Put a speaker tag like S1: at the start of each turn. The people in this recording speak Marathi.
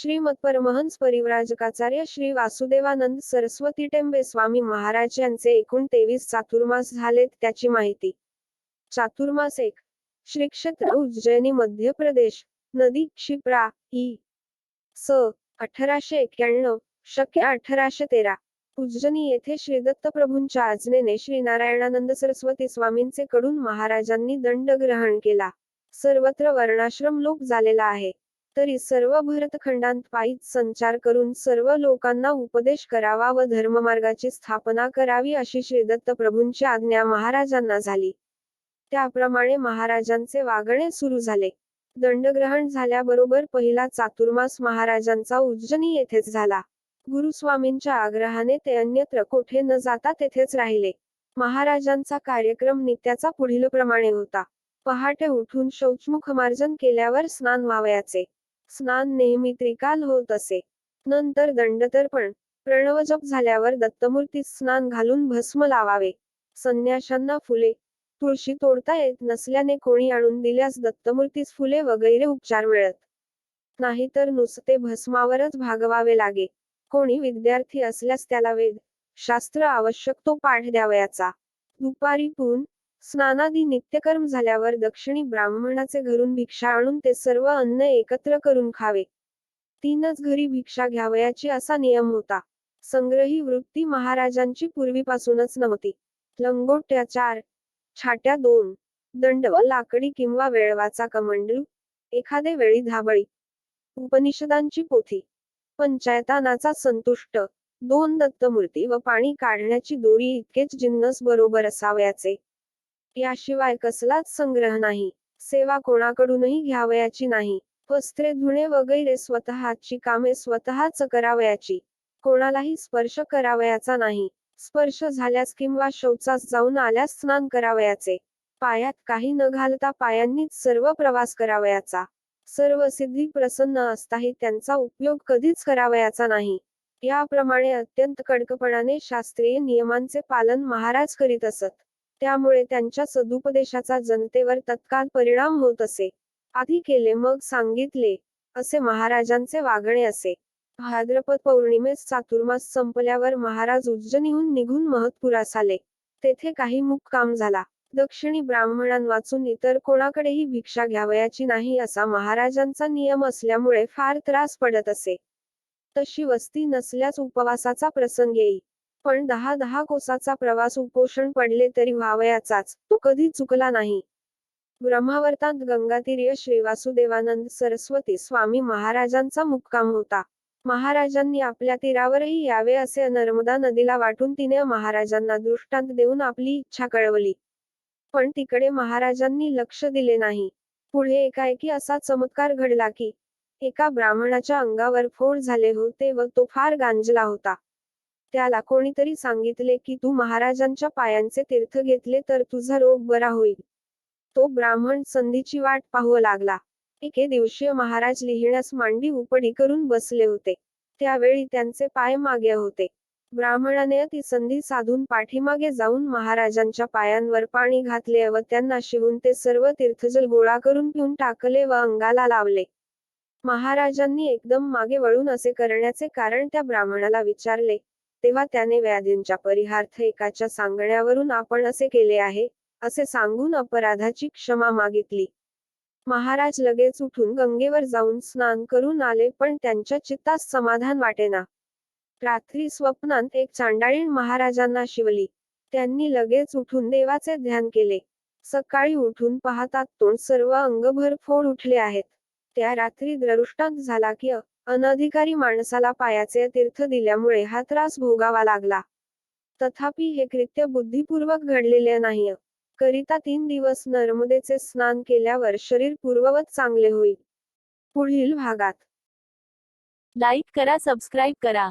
S1: श्रीमद परमहंस परिव्राजकाचार्य श्री वासुदेवानंद सरस्वती टेंबे स्वामी महाराज यांचे एकूण तेवीस चातुर्मास झालेत त्याची माहिती. चातुर्मास एक. श्रीक्षेत्र उज्जैनी मध्य प्रदेश. नदी क्षिप्रा इ स. अठराशे एक्क्याण्णव. शक्य अठराशे तेरा. उज्जनी येथे श्रीदत्त प्रभूंच्या आज्ञेने श्री नारायणानंद सरस्वती स्वामींचे कडून महाराजांनी दंड ग्रहण केला. सर्वत्र वर्णाश्रम लोप झालेला आहे. तरी सर्व भरतखंडांत पायीच संचार करून सर्व लोकांना उपदेश करावा व धर्ममार्गाची स्थापना करावी अशी श्रीदत्त प्रभूंची आज्ञा महाराजांना झाली. त्याप्रमाणे महाराजांचे वागणे सुरू झाले. दंडग्रहण झाल्याबरोबर पहिला चातुर्मास महाराजांचा उज्जनी येथेच झाला. गुरुस्वामींच्या आग्रहाने ते अन्यत्र कोठे न जाता तेथेच राहिले. महाराजांचा कार्यक्रम नित्याचा पुढील प्रमाणे होता. पहाटे उठून शौचमुखमार्जन केल्यावर स्नान व्हावयाचे. स्नान नेहमी त्रिकाल होत असे. नंतर दंडतर्पण प्रणवजप झाल्यावर दत्तमूर्तीस स्नान घालून भस्म लावावे. संन्याशांना फुले. तुळशी तोडता येत नसल्याने कोणी आणून दिल्यास दत्तमूर्तीस फुले वगैरे उपचार मिळत. नाहीतर नुसते भस्मावरच भागवावे लागे. कोणी विद्यार्थी असल्यास त्याला वेद शास्त्र आवश्यक तो पाठ द्यावयाचा. दुपारी पून स्नानादी नित्यकर्म झाल्यावर दक्षिणी ब्राह्मणाचे घरून भिक्षा आणून ते सर्व अन्न एकत्र करून खावे. तीनच घरी भिक्षा घ्यावयाची असा नियम होता. संग्रही वृत्ती महाराजांची पूर्वीपासूनच नव्हती. लंगोट्या चार छाट्या दोन दंड व लाकडी किंवा वेळवाचा कमंडलू एखादे वेळी धाबळी. उपनिषदांची पोथी. पंचायतानाचा संतुष्ट. दोन दत्तमूर्ती व पाणी काढण्याची दोरी इतकेच जिन्नस बरोबर असावयाचे. याशिवाय कसलाच संग्रह नाही. सेवा कोणाकडूनही घ्यावयाची नाही. वस्त्रे धुणे वगैरे स्वतःची कामे स्वतःच करावयाची. कोणालाही स्पर्श करावयाचा नाही. स्पर्श झाल्यास किंवा शौचास जाऊन आल्यास स्नान करावयाचे. पायात काही न घालता पायांनीच सर्व प्रवास करावयाचा. सर्व सिद्धी प्रसन्न असताही त्यांचा उपयोग कधीच करावयाचा नाही. याप्रमाणे अत्यंत कडकपणाने शास्त्रीय नियमांचे पालन महाराज करीत असत. त्यामुळे त्यांच्या सदुपदेशाचा जनतेवर तत्काल परिणाम होत असे. आधी केले मग सांगितले असे महाराजांचे वागणे असे. भाद्रपद पौर्णिमेस चातुर्मास संपल्यावर महाराज उज्जनीहून निघून महत्पुरास आले तेथे काही मुक्काम झाला. दक्षिणी ब्राह्मणां वाचून इतर कोणाकडेही भिक्षा घ्यावयाची नाही असा महाराजांचा नियम असल्यामुळे फार त्रास पडत असे. तशी वस्ती नसल्यास उपवासाचा प्रसंग येई. पण दहा दहा कोसाचा प्रवास उपोषण पडले तरी व्हावयाचाच. तो कधी चुकला नाही. ब्रह्मावर्तांत गंगातीर्य श्री वासुदेवानंद सरस्वती स्वामी महाराजांचा मुक्काम होता. महाराजांनी आपल्या तीरावरही यावे असे नर्मदा नदीला वाटून तिने महाराजांना दृष्टांत देऊन आपली इच्छा कळवली. पण तिकडे महाराजांनी लक्ष दिले नाही. पुढे एकाएकी असा चमत्कार घडला की एका ब्राह्मणाच्या अंगावर फोड झाले होते व तो फार गांजला होता. त्याला कोणीतरी सांगितले की तू महाराजांच्या पायांचे तीर्थ घेतले तर तुझा रोग बरा होईल. तो ब्राह्मण संधीची वाट पाहू लागला. एके दिवशी महाराज लिहिण्यास मांडी उपडी करून बसले होते. त्यावेळी त्यांचे पाय मागे होते. ब्राह्मणाने ती संधी साधून पाठीमागे जाऊन महाराजांच्या पायांवर पाणी घातले व त्यांना शिवून ते सर्व तीर्थजल गोळा करून पिऊन टाकले व अंगाला लावले. महाराजांनी एकदम मागे वळून असे करण्याचे कारण त्या ब्राह्मणाला विचारले तेव्हा त्याने व्याधींच्या परिहार्थ एकाच्या सांगण्यावरून आपण असे केले आहे असे सांगून अपराधाची क्षमा मागितली. महाराज लगेच उठून गंगेवर जाऊन स्नान करून आले पण त्यांच्या चित्तास समाधान वाटेना. रात्री स्वप्नांत एक चांडाळीण महाराजांना शिवली. त्यांनी लगेच उठून देवाचे ध्यान केले. सकाळी उठून पाहतात तोंड सर्व अंगभर फोड उठले आहेत. त्या रात्री द्रदृष्टांत झाला की अनधिकारी माणसाला पायाचे तीर्थ दिल्यामुळे हा त्रास भोगावा लागला. तथापि हे कृत्य बुद्धिपूर्वक घडलेले नाही. करिता तीन दिवस नर्मदेचे स्नान केल्यावर शरीर पूर्ववत चांगले होईल. पुढील भागात.
S2: लाईक करा सबस्क्राईब करा.